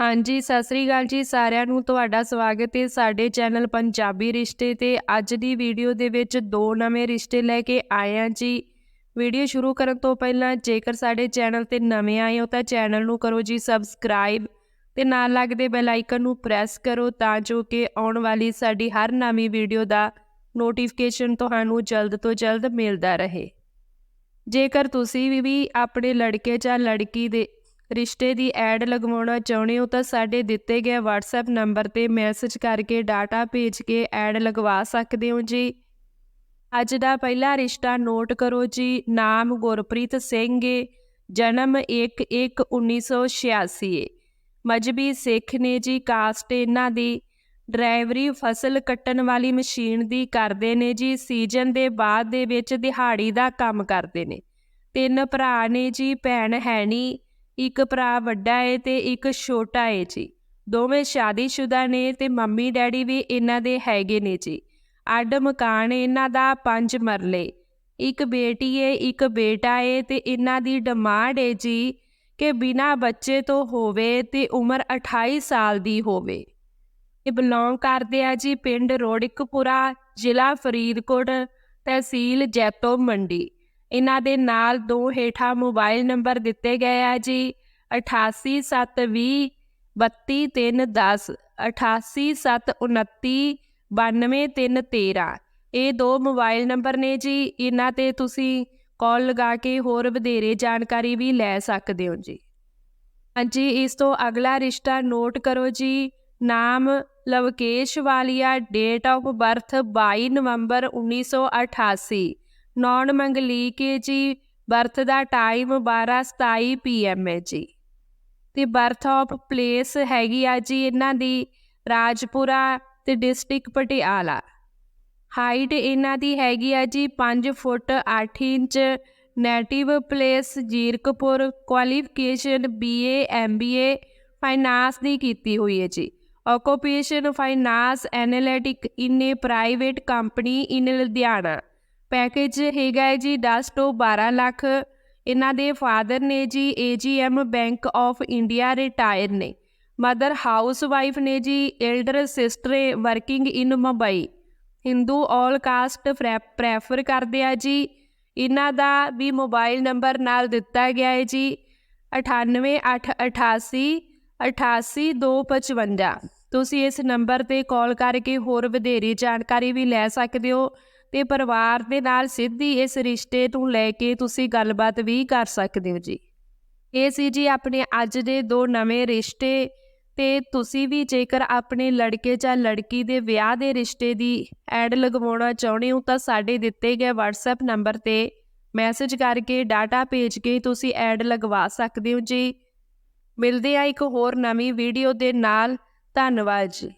ਹਾਂਜੀ, ਸਤਿ ਸ੍ਰੀ ਅਕਾਲ ਜੀ ਸਾਰਿਆਂ ਨੂੰ ਤੁਹਾਡਾ ਸਵਾਗਤ ਹੈ ਸਾਡੇ ਚੈਨਲ ਪੰਜਾਬੀ ਰਿਸ਼ਤੇ ਤੇ ਅੱਜ ਦੀ ਵੀਡੀਓ ਦੇ ਵਿੱਚ ਦੋ ਨਵੇਂ ਰਿਸ਼ਤੇ ਲੈ ਕੇ ਆਏ ਹਾਂ ਜੀ। ਵੀਡੀਓ ਸ਼ੁਰੂ ਕਰਨ ਤੋਂ ਪਹਿਲਾਂ ਜੇਕਰ ਸਾਡੇ ਚੈਨਲ ਤੇ ਨਵੇਂ ਆਏ ਹੋ ਤਾਂ ਚੈਨਲ ਨੂੰ ਕਰੋ ਜੀ ਸਬਸਕ੍ਰਾਈਬ ਤੇ ਨਾਲ ਲੱਗਦੇ ਬੈਲ ਆਈਕਨ ਨੂੰ ਪ੍ਰੈਸ ਕਰੋ ਤਾਂ ਜੋ ਕਿ ਆਉਣ ਵਾਲੀ ਸਾਡੀ ਹਰ ਨਵੀਂ ਵੀਡੀਓ ਦਾ ਨੋਟੀਫਿਕੇਸ਼ਨ ਤੁਹਾਨੂੰ ਜਲਦ ਤੋਂ ਜਲਦ ਮਿਲਦਾ ਰਹੇ। ਜੇਕਰ ਤੁਸੀਂ ਵੀ- ਵੀ ਆਪਣੇ ਲੜਕੇ ਜਾਂ ਲੜਕੀ ਦੇ ਰਿਸ਼ਤੇ ਦੀ ਐਡ ਲਗਵਾਉਣਾ ਚਾਹੁੰਦੇ ਹੋ ਤਾਂ ਸਾਡੇ ਦਿੱਤੇ ਗਏ WhatsApp ਨੰਬਰ ਤੇ ਮੈਸੇਜ ਕਰਕੇ ਡਾਟਾ ਭੇਜ ਕੇ ਐਡ ਲਗਵਾ ਸਕਦੇ ਹੋ ਜੀ। ਅੱਜ ਦਾ ਪਹਿਲਾ ਰਿਸ਼ਤਾ ਨੋਟ ਕਰੋ ਜੀ, ਨਾਮ ਗੁਰਪ੍ਰੀਤ ਸਿੰਘ ਏ, ਜਨਮ 1/1/1986 ਏ। ਮਜਬੀ ਸਿੱਖ ਨੇ ਜੀ ਕਾਸਟ ਇਹਨਾਂ ਦੀ, ਡਰਾਈਵਰੀ ਫਸਲ ਕੱਟਣ ਵਾਲੀ ਮਸ਼ੀਨ ਦੀ ਕਰਦੇ ਨੇ ਜੀ ਸੀਜ਼ਨ ਦੇ ਬਾਅਦ ਦੇ ਵਿੱਚ ਦਿਹਾੜੀ ਦਾ ਕੰਮ ਕਰਦੇ ਨੇ। ਤਿੰਨ ਭਰਾ ਨੇ ਜੀ, ਭੈਣ ਹੈ ਨਹੀਂ ਇੱਕ ਭਰਾ ਵੱਡਾ ਏ ਤੇ ਇੱਕ ਛੋਟਾ ਏ ਜੀ। ਦੋਵੇਂ ਸ਼ਾਦੀशुदा ਨੇ ਤੇ ਮੰਮੀ ਡੈਡੀ ਵੀ ਇਹਨਾਂ ਦੇ ਹੈਗੇ ਨੇ ਜੀ। ਅੱਡ ਮਕਾਨ ਇਹਨਾਂ ਦਾ ਪੰਜ ਮਰਲੇ। ਇੱਕ ਬੇਟੀ ਏ, ਇੱਕ ਬੇਟਾ ਏ ਤੇ ਇਹਨਾਂ ਦੀ ਡਿਮਾਂਡ ਏ ਜੀ ਕਿ ਬਿਨਾ ਬੱਚੇ ਤੋਂ ਹੋਵੇ ਤੇ ਉਮਰ 28 ਸਾਲ ਦੀ ਹੋਵੇ। ਇਹ ਬਿਲੋਂਗ ਕਰਦੇ ਆ ਜੀ ਪਿੰਡ ਰੋੜਕਪੁਰਾ, ਜ਼ਿਲ੍ਹਾ ਫਰੀਦਕੋਟ, ਤਹਿਸੀਲ ਜੈਤੋ, ਮੰਡੀ। ਇਹਨਾਂ ਦੇ ਨਾਲ ਦੋ ਹੇਠਾਂ ਮੋਬਾਈਲ ਨੰਬਰ ਦਿੱਤੇ ਗਏ ਆ ਜੀ 88720 32310 88729 92313 ਇਹ ਦੋ ਮੋਬਾਈਲ ਨੰਬਰ ਨੇ ਜੀ, ਇਹਨਾਂ ਤੇ ਤੁਸੀਂ ਕਾਲ ਲਗਾ ਕੇ ਹੋਰ ਵਧੇਰੇ ਜਾਣਕਾਰੀ ਵੀ ਲੈ ਸਕਦੇ ਹੋ ਜੀ। ਹਾਂਜੀ, ਇਸ ਤੋਂ ਅਗਲਾ ਰਿਸ਼ਤਾ ਨੋਟ ਕਰੋ ਜੀ, ਨਾਮ Lovekesh Walia date of birth 22 November 1988 non manglik ਜੀ ਬਰਥ ਦਾ ਟਾਈਮ 12:27 ਪੀਐਮ ਹੈ ਜੀ। ਤੇ ਬਰਥ ਆਫ ਪਲੇਸ ਹੈਗੀ ਆ ਜੀ ਇਹਨਾਂ ਦੀ ਰਾਜਪੁਰਾ ਤੇ ਡਿਸਟ੍ਰਿਕਟ ਪਟਿਆਲਾ। ਹਾਈਟ ਇਹਨਾਂ ਦੀ ਹੈਗੀ ਆ ਜੀ 5 foot 8 inch native place Zirakpur qualification BA MBA finance ਦੀ ਕੀਤੀ ਹੋਈ ਹੈ ਜੀ। Occupation finance analytic in a private company in Ludhiana. Package ਹੈਗਾ ਹੈ ਜੀ 10 ਤੋਂ 12 ਲੱਖ। ਇਹਨਾਂ ਦੇ ਫਾਦਰ ਨੇ ਜੀ AGM bank of India retire ਨੇ। ਮਦਰ ਹਾਊਸ ਵਾਈਫ ਨੇ ਜੀ elder sister working in Mumbai. Hindu all caste prefer ਕਰਦੇ ਆ ਜੀ। ਇਹਨਾਂ ਦਾ ਵੀ ਮੋਬਾਈਲ ਨੰਬਰ ਨਾਲ ਦਿੱਤਾ ਗਿਆ ਹੈ ਜੀ। 98888 88255 ਤੁਸੀਂ ਇਸ ਨੰਬਰ ਤੇ ਕਾਲ ਕਰਕੇ ਹੋਰ ਵਧੇਰੇ ਜਾਣਕਾਰੀ ਵੀ ਲੈ ਸਕਦੇ ਹੋ। ਤੇ ਪਰਿਵਾਰ ਦੇ ਨਾਲ ਸਿੱਧੀ ਇਸ ਰਿਸ਼ਤੇ ਤੋਂ ਲੈ ਕੇ ਤੁਸੀਂ ਗੱਲਬਾਤ ਵੀ ਕਰ ਸਕਦੇ ਹੋ ਜੀ। ਇਹ ਸੀ ਜੀ ਆਪਣੇ ਅੱਜ ਦੇ ਦੋ ਨਵੇਂ ਰਿਸ਼ਤੇ ਤੇ ਤੁਸੀਂ ਵੀ ਜੇਕਰ ਆਪਣੇ ਲੜਕੇ ਜਾਂ ਲੜਕੀ ਦੇ ਵਿਆਹ ਦੇ ਰਿਸ਼ਤੇ ਦੀ ਐਡ ਲਗਵਾਉਣਾ ਚਾਹੁੰਦੇ ਹੋ ਤਾਂ ਸਾਡੇ ਦਿੱਤੇ ਗਏ WhatsApp ਨੰਬਰ ਤੇ ਮੈਸੇਜ ਕਰਕੇ ਡਾਟਾ ਭੇਜ ਕੇ ਤੁਸੀਂ ਐਡ ਲਗਵਾ ਸਕਦੇ ਹੋ ਜੀ। ਮਿਲਦੇ ਆ ਇੱਕ ਹੋਰ ਨਵੀਂ ਵੀਡੀਓ ਦੇ ਨਾਲ। ਧੰਨਵਾਦ ਜੀ।